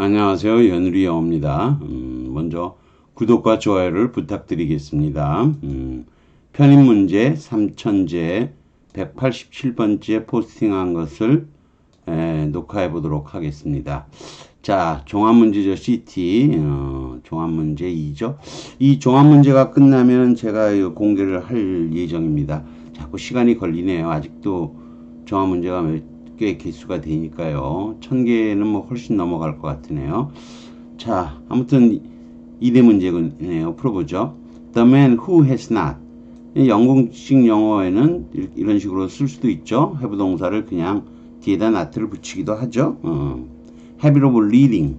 안녕하세요. 연우리 영어입니다. 음, 먼저 구독과 좋아요를 부탁드리겠습니다. 음, 편입 문제 3000제 187번째 포스팅한 것을 에, 녹화해 보도록 하겠습니다. 자, 종합문제죠. CT. 어, 종합문제 2죠. 이 종합문제가 끝나면 제가 공개를 할 예정입니다. 자꾸 시간이 걸리네요. 아직도 종합문제가 몇 개 개수가 되니까요. 천 개는 뭐 훨씬 넘어갈 것 같으네요. 자, 아무튼 2대 문제네요. 풀어보죠. The man who has not. 영국식 영어에는 이- 이런 식으로 쓸 수도 있죠. have 동사를 그냥 뒤에다 not를 붙이기도 하죠. 어. habit of reading.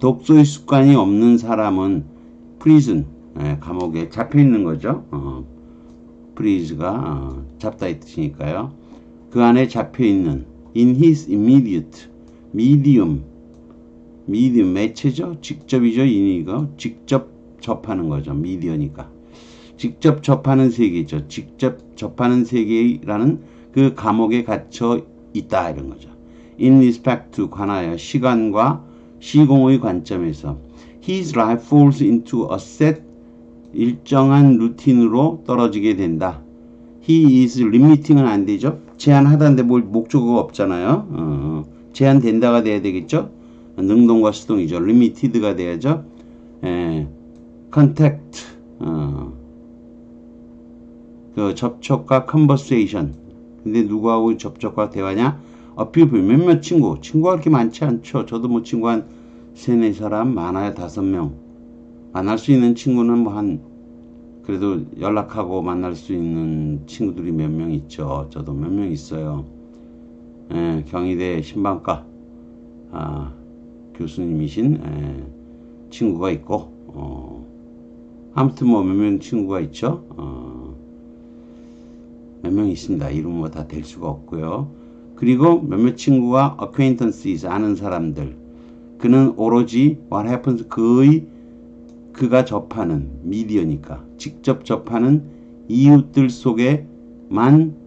독서의 습관이 없는 사람은 prison. 예, 감옥에 잡혀 있는 거죠. 어. 프리즈가 어, 잡다 이 뜻이니까요. 그 안에 잡혀 있는 in his immediate medium medium 매체죠. 직접이죠. 인이가 직접 접하는 거죠. 미디어니까. 직접 접하는 세계죠. 직접 접하는 세계라는 그 감옥에 갇혀 있다 이런 거죠. In respect to 관하여 시간과 시공의 관점에서 his life falls into a set 일정한 루틴으로 떨어지게 된다. He is limiting은 안 되죠. 제한하다는데 뭘 목적어가 없잖아요. 어, 제한된다가 돼야 되겠죠. 능동과 수동이죠. limited가 돼야죠. 에, contact 어, 그 접촉과 conversation. 근데 누구하고 접촉과 대화냐? a people 몇몇 친구. 친구가 그렇게 많지 않죠. 저도 뭐 친구 한 세네 사람 많아야 다섯 명. 만날 수 있는 친구는 뭐한 그래도 연락하고 만날 수 있는 친구들이 몇 명 있죠. 저도 몇 명 있어요. 예, 경희대 신방과 아, 교수님이신 예, 친구가 있고 어, 아무튼 뭐 몇 명 친구가 있죠. 어, 몇명 있습니다. 이름 뭐 다 될 수가 없고요. 그리고 몇몇 친구와 acquaintances 아는 사람들 그는 오로지 what happens 그의 그가 접하는 미디어니까 직접 접하는 이웃들 속에만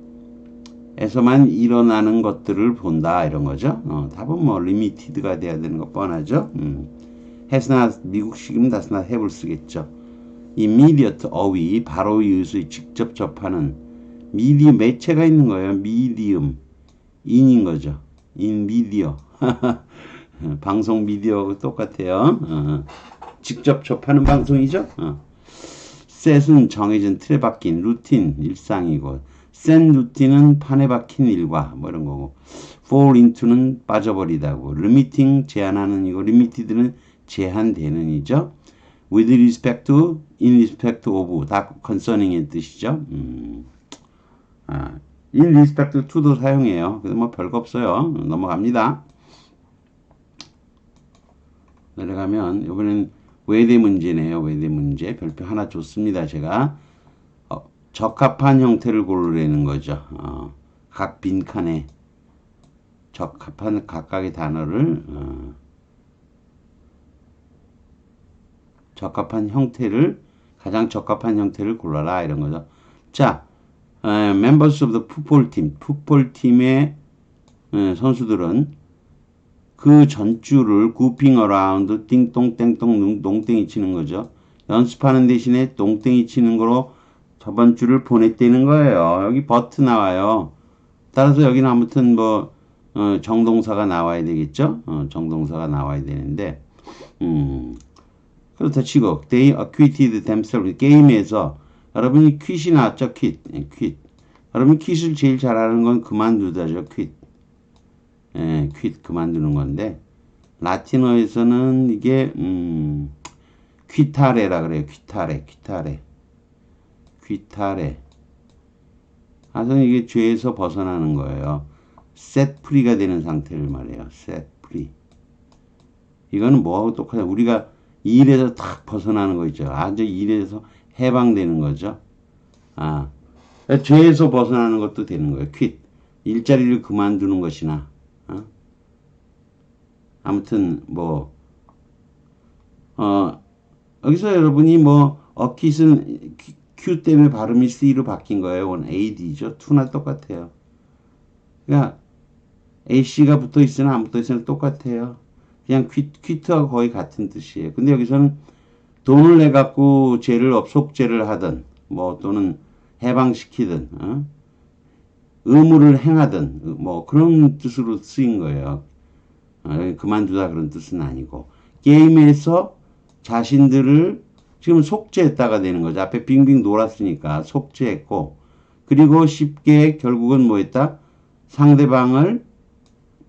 에서만 일어나는 것들을 본다 이런 거죠. 어, 답은 뭐 리미티드가 돼야 되는 거 뻔하죠. 음. not 미국식이면 not have를 쓰겠죠. immediate 어휘 바로 이웃의 직접 접하는 미디어 매체가 있는 거예요. 미디움 인인 거죠. 인 미디어 방송 미디어하고 똑같아요. 어. 직접 접하는 방송이죠. 어. 셋은 정해진 틀에 박힌 루틴 일상이고 센 루틴은 판에 박힌 일과 뭐 이런 거고 fall into는 빠져버리다고 limiting 제한하는 이고 limited는 제한되는 이죠. with respect to, in respect of 다 concerning의 뜻이죠. 음. 아, in respect to도 사용해요. 그래서 뭐 별거 없어요. 넘어갑니다. 내려가면 이번엔 외대 문제네요. 외대 문제 별표 하나 줬습니다. 제가 어, 적합한 형태를 고르라는 거죠. 어, 각 빈칸에 적합한 각각의 단어를 어, 적합한 형태를 가장 적합한 형태를 골라라 이런 거죠. 자, 어, members of the football team, 풋볼 팀의 어, 선수들은 그 전주를 구핑 어라운드 띵똥땡똥 농땡이 치는 거죠. 연습하는 대신에 똥땡이 치는 거로 저번 주를 보냈다는 거예요. 여기 버트 나와요. 따라서 여기는 아무튼 뭐 어, 정동사가 나와야 되겠죠. 어, 정동사가 나와야 되는데 음, 그렇다 치고 they acquitted themselves 게임에서 여러분이 퀴이 나왔죠. 퀴, 예, 퀴. 여러분 퀴을 제일 잘하는 건 그만두다죠. 퀴. 예, 퀴 그만두는 건데 라틴어에서는 이게 음, 퀴타레라 그래요. 퀴타레, 퀴타레, 퀴타레. 하여튼 이게 죄에서 벗어나는 거예요. 셋 프리가 되는 상태를 말해요. 셋 프리. 이거는 뭐하고 똑같아요. 우리가 이 일에서 탁 벗어나는 거 있죠. 아주 이 일에서 해방되는 거죠. 아, 죄에서 벗어나는 것도 되는 거예요. 퀴. 일자리를 그만두는 것이나 어? 아무튼 뭐 어, 여기서 여러분이 뭐 어킷은 Q 때문에 발음이 C로 바뀐 거예요. 원 AD죠. 투나 똑같아요. 그러니까 AC가 붙어 있으나 안 붙어 있으나 똑같아요. 그냥 퀴, 퀴트하고 거의 같은 뜻이에요. 근데 여기서는 돈을 내 갖고 죄를 업 속죄를 하든 뭐 또는 해방시키든 어? 의무를 행하든 뭐 그런 뜻으로 쓰인 거예요. 어, 그만두다 그런 뜻은 아니고 게임에서 자신들을 지금 속죄했다가 되는 거죠. 앞에 빙빙 놀았으니까 속죄했고 그리고 쉽게 결국은 뭐 했다? 상대방을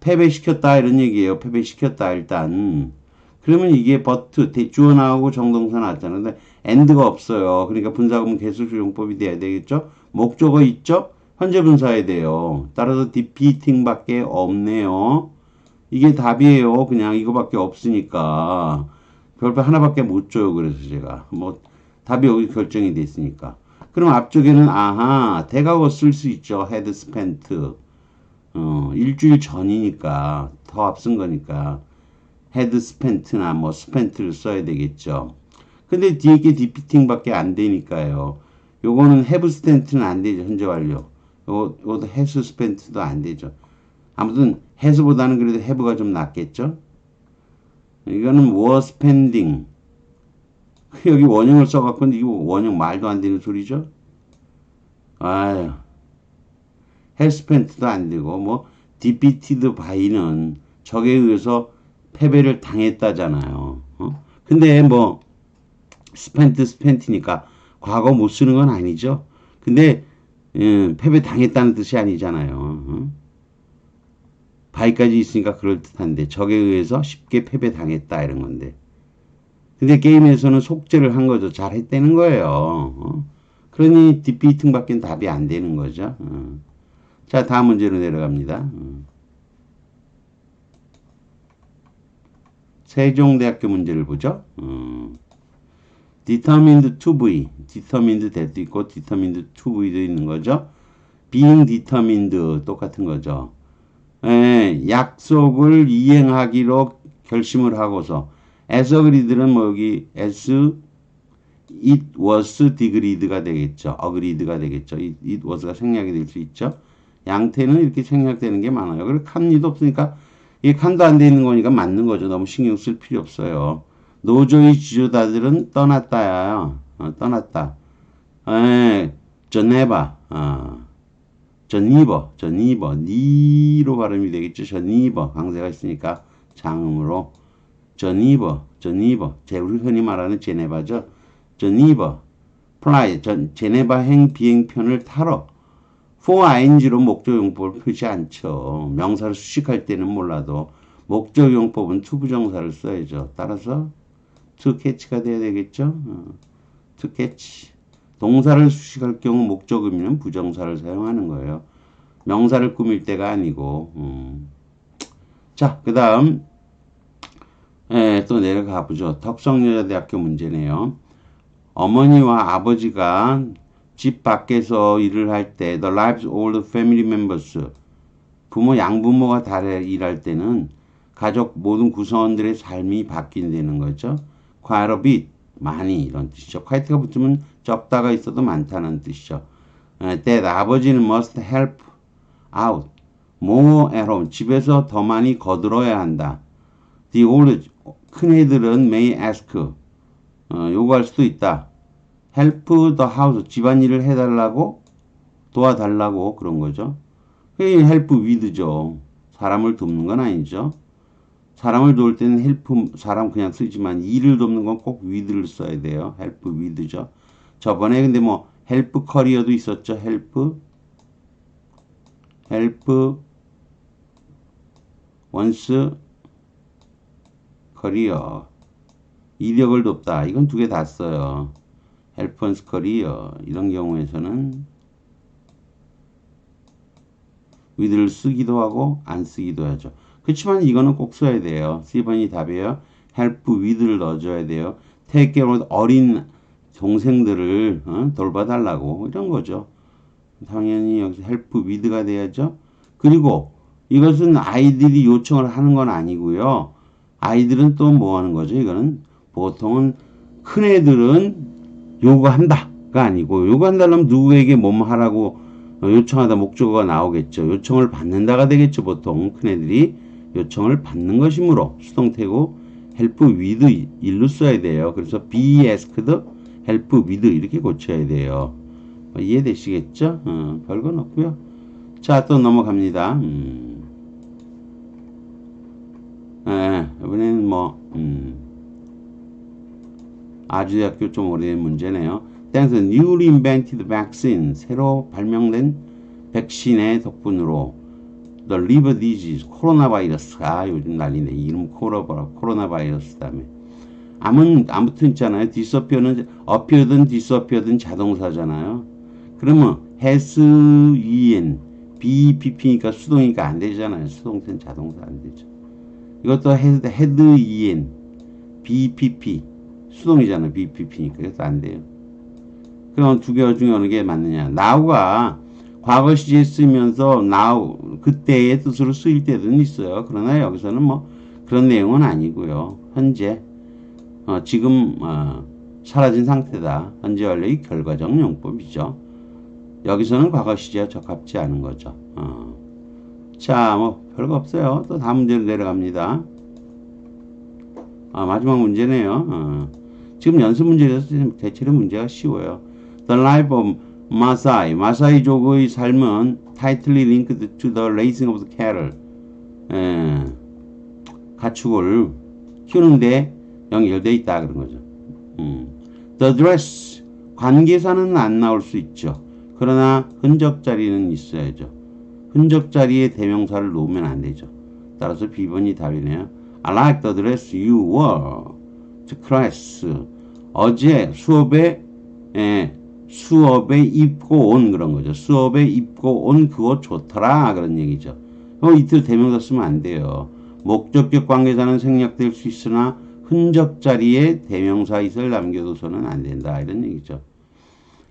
패배시켰다 이런 얘기예요. 패배시켰다 일단. 그러면 이게 버트 대주어 나오고 정동사 나왔잖아요. 근데 엔드가 없어요. 그러니까 분사구문 개수수 용법이 돼야 되겠죠. 목적어 있죠. 현재 분사해야 돼요. 따라서 defeating밖에 없네요. 이게 답이에요. 그냥 이거밖에 없으니까 별표 하나밖에 못 줘요. 그래서 제가 뭐 답이 여기 결정이 됐으니까. 그럼 앞쪽에는 아하 대가고 쓸 수 있죠. had spent 어, 일주일 전이니까 더 앞선 거니까 had spent나 뭐 spent를 써야 되겠죠. 근데 뒤에 게 defeating밖에 안 되니까요. 요거는 have spent는 안 되죠. 현재 완료. 요거 요것도 has spent도 안 되죠. 아무튼 has보다는 그래도 have가 좀 낫겠죠. 이거는 was spending. 여기 원형을 써갖고 이거 원형 말도 안 되는 소리죠. 아유. has spent도 안 되고 뭐 defeated by는 적에 의해서 패배를 당했다잖아요. 어? 근데 뭐 spent spent니까 과거 못 쓰는 건 아니죠. 근데 음, 패배 당했다는 뜻이 아니잖아요. 어? 바위까지 있으니까 그럴 듯한데 적에 의해서 쉽게 패배 당했다 이런 건데. 근데 게임에서는 속죄를 한 거죠. 잘 했다는 거예요. 어? 그러니 디피팅밖에 답이 안 되는 거죠. 어. 자, 다음 문제로 내려갑니다. 어. 세종대학교 문제를 보죠. 어. determined to be, determined 될도 있고 determined to be도 있는 거죠. being determined 똑같은 거죠. 예, 약속을 이행하기로 결심을 하고서 as agreed는 뭐 여기 as it was agreed가 되겠죠. agreed가 되겠죠. it, it was가 생략이 될 수 있죠. 양태는 이렇게 생략되는 게 많아요. 그리고 칸이도 없으니까 이 칸도 안 돼 있는 거니까 맞는 거죠. 너무 신경 쓸 필요 없어요. 노조의 지도자들은 떠났다야. 어, 떠났다. 에, 전네바. 어, 전니버. 전니버. 니로 발음이 되겠죠. 전니버. 강세가 있으니까 장음으로. 전니버. 전니버. 제 우리 흔히 말하는 제네바죠. 전니버. 플라이. 전 제네바 행 비행편을 타러. for ing로 목적용법을 표시 않죠. 명사를 수식할 때는 몰라도 목적용법은 투부정사를 써야죠. 따라서 to catch가 돼야 되겠죠. 어, to catch. 동사를 수식할 경우 목적음이면 부정사를 사용하는 거예요. 명사를 꾸밀 때가 아니고. 음. 자, 그 다음 예, 또 내려가 보죠. 덕성여자대학교 문제네요. 어머니와 아버지가 집 밖에서 일을 할 때 the lives of the family members 부모 양부모가 다 일할 때는 가족 모든 구성원들의 삶이 바뀐다는 거죠. a bit 많이 이런 뜻이죠. quite가 붙으면 적다가 있어도 많다는 뜻이죠. 에, that 아버지는 must help out more at home 집에서 더 많이 거들어야 한다. The old 큰 애들은 may ask 어, 요구할 수도 있다. help the house 집안일을 해달라고 도와달라고 그런 거죠. help with죠. 사람을 돕는 건 아니죠. 사람을 도울 때는 help 사람 그냥 쓰지만 일을 돕는 건꼭 with를 써야 돼요. help with죠. 저번에 근데 뭐 help 커리어도 있었죠. help help once 커리어 이력을 돕다. 이건 두 개 다 써요. 헬펀스 커리어 이런 경우에서는 위드를 쓰기도 하고 안 쓰기도 하죠. 그렇지만 이거는 꼭 써야 돼요. C번이 답이에요. help with를 넣어줘야 돼요. take care of 어린 동생들을 어? 돌봐달라고 이런 거죠. 당연히 여기서 help with가 돼야죠. 그리고 이것은 아이들이 요청을 하는 건 아니고요. 아이들은 또 뭐 하는 거죠? 이거는 보통은 큰 애들은 요구한다가 아니고 요구한다면 누구에게 뭐뭐 하라고 요청하다 목적어가 나오겠죠. 요청을 받는다가 되겠죠. 보통 큰 애들이 요청을 받는 것이므로 수동태고 help with 일로 써야 돼요. 그래서 be asked, help with 이렇게 고쳐야 돼요. 어, 이해되시겠죠? 어, 별건 없고요. 자, 또 넘어갑니다. 음. 예, 이번에는 뭐 음. 아주대학교 좀 오래된 문제네요. Thanks to newly invented vaccine, 새로 발명된 백신의 덕분으로 the liver 코로나 바이러스가 요즘 난리네. 이름 코로나, 코로나 바이러스 다음에. 암은 아무튼 있잖아요. disappear는 appear든 disappear든 자동사잖아요. 그러면 has en, BPP니까 수동이니까 안 되잖아요. 수동태는 자동사 안 되죠. 이것도 had, had en, BPP 수동이잖아요. BPP니까 그래서 안 돼요. 그럼 두 개 중에 어느 게 맞느냐? now가 과거 시제 쓰면서 now 그때의 뜻으로 쓰일 때도 있어요. 그러나 여기서는 뭐 그런 내용은 아니고요. 현재 어, 지금 어, 사라진 상태다. 현재 완료의 결과적 용법이죠. 여기서는 과거 시제와 적합지 않은 거죠. 어. 자, 뭐 별거 없어요. 또 다음 문제로 내려갑니다. 아, 마지막 문제네요. 어. 지금 연습 문제라서 대체로 문제가 쉬워요. The life of 마사이, 마사이족의 삶은 to the raising of the cattle. 에, 가축을 키우는데 연결되어 있다 그런 거죠. 음. The dress, 관계사는 안 나올 수 있죠. 그러나 흔적 자리는 있어야죠. 흔적 자리에 대명사를 놓으면 안 되죠. 따라서 B번이 답이네요. I like the dress you wore to class. 어제 수업에 에, 수업에 입고 온 그런 거죠. 수업에 입고 온 그거 좋더라 그런 얘기죠. 어, 이틀 대명사 쓰면 안 돼요. 목적격 관계사는 생략될 수 있으나 흔적 자리에 대명사 있을 남겨둬서는 안 된다 이런 얘기죠.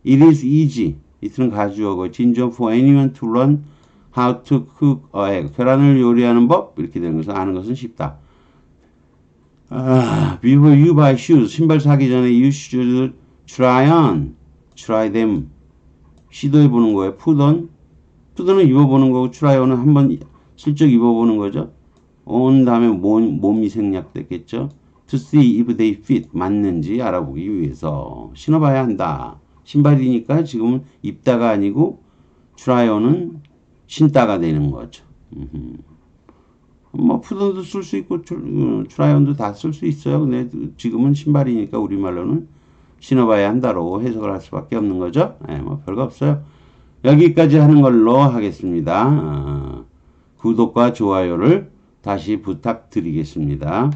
It is easy. 이틀은 가주어고 진전 for anyone to learn how to cook a egg. 계란을 요리하는 법 이렇게 되는 것은 아는 것은 쉽다. 아, before you buy shoes 신발 사기 전에 you should try on try them 시도해 보는 거예요. put on은 입어보는 거고 on은 한번 슬쩍 입어보는 거죠. on 다음에 몸, 몸이 생략됐겠죠. to see if they fit 맞는지 알아보기 위해서 신어봐야 한다. 신발이니까 지금 입다가 아니고 on은 신다가 되는 거죠. 뭐 푸던도 쓸 수 있고 트라이온도 다 쓸 수 있어요. 근데 지금은 신발이니까 우리말로는 신어봐야 한다로 해석을 할 수밖에 없는 거죠. 네, 뭐 별거 없어요. 여기까지 하는 걸로 하겠습니다. 어, 구독과 좋아요를 다시 부탁드리겠습니다.